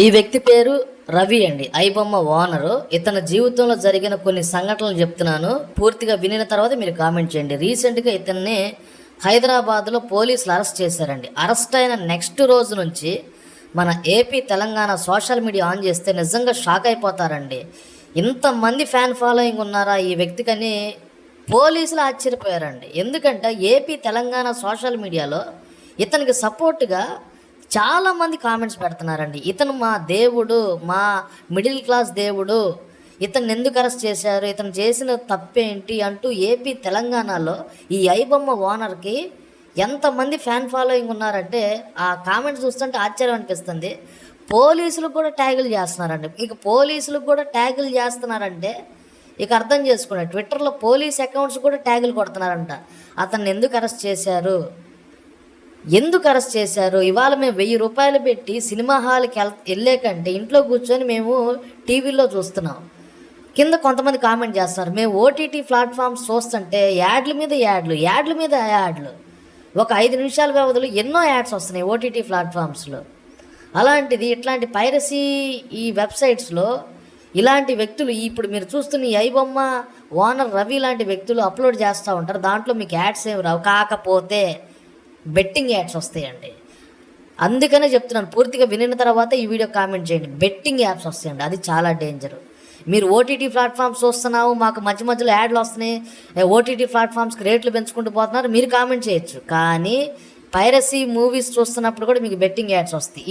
ఈ వ్యక్తి పేరు రవి అండి. ఐబొమ్మ ఓనరు. ఇతని జీవితంలో జరిగిన కొన్ని సంఘటనలు చెప్తున్నాను. పూర్తిగా వినిన తర్వాత మీరు కామెంట్ చేయండి. రీసెంట్గా ఇతన్ని హైదరాబాద్లో పోలీసులు అరెస్ట్ చేశారండి. అరెస్ట్ అయిన నెక్స్ట్ రోజు నుంచి మన AP Telangana social media on చేస్తే నిజంగా షాక్ అయిపోతారండి. ఇంతమంది ఫ్యాన్ ఫాలోయింగ్ ఉన్నారా ఈ వ్యక్తికని పోలీసులు ఆశ్చర్యపోయారండి. ఎందుకంటే ఏపీ తెలంగాణ సోషల్ మీడియాలో ఇతనికి సపోర్ట్గా చాలా మంది కామెంట్స్ పెడుతున్నారండి. ఇతను మా దేవుడు మా మిడిల్ క్లాస్ దేవుడు ఇతను ఎందుకు అరెస్ట్ చేశారు ఇతను చేసిన తప్పేంటి అంటూ ఏపీ తెలంగాణలో ఈ ఐబొమ్మ ఓనర్కి ఎంతమంది ఫ్యాన్ ఫాలోయింగ్ ఉన్నారంటే ఆ కామెంట్స్ చూస్తుంటే ఆశ్చర్యం అనిపిస్తుంది. పోలీసులు కూడా ట్యాగులు చేస్తున్నారండి. ఇక పోలీసులు కూడా ట్యాగులు చేస్తున్నారంటే ఇక అర్థం చేసుకున్నాడు ట్విట్టర్లో పోలీస్ అకౌంట్స్ కూడా ట్యాగులు కొడుతున్నారంట. అతన్ని ఎందుకు అరెస్ట్ చేశారు? ఎందుకు అరెస్ట్ చేశారు? ఇవాళ మేము వెయ్యి రూపాయలు పెట్టి సినిమా హాల్కి వెళ్ వెళ్ళే కంటే ఇంట్లో కూర్చొని మేము టీవీలో చూస్తున్నాం. కింద కొంతమంది కామెంట్ చేస్తున్నారు. మేము ఓటీటీ ప్లాట్ఫామ్స్ చూస్తుంటే యాడ్ల మీద యాడ్లు యాడ్ల మీద యాడ్లు. ఒక ఐదు నిమిషాల వ్యవధిలో ఎన్నో యాడ్స్ వస్తున్నాయి ఓటీటీ ప్లాట్ఫామ్స్లో. అలాంటిది ఇట్లాంటి పైరసీ ఈ వెబ్సైట్స్లో ఇలాంటి వ్యక్తులు ఇప్పుడు మీరు చూస్తున్న ఈ ఐబొమ్మ ఓనర్ రవి లాంటి వ్యక్తులు అప్లోడ్ చేస్తూ ఉంటారు. దాంట్లో మీకు యాడ్స్ ఏమి రావు. కాకపోతే బెట్టింగ్ యాడ్స్ వస్తాయండి. అందుకనే చెప్తున్నాను పూర్తిగా వినిన తర్వాత ఈ వీడియో కామెంట్ చేయండి. బెట్టింగ్ యాప్స్ వస్తాయండి అది చాలా డేంజర్. మీరు ఓటీటీ ప్లాట్ఫామ్స్ చూస్తున్నావు మాకు మధ్య మధ్యలో యాడ్లు వస్తున్నాయి ఓటీటీ ప్లాట్ఫామ్స్కి రేట్లు పెంచుకుంటూ పోతున్నారు మీరు కామెంట్ చేయొచ్చు. కానీ పైరసీ మూవీస్ చూస్తున్నప్పుడు కూడా మీకు బెట్టింగ్ యాడ్స్ వస్తాయి.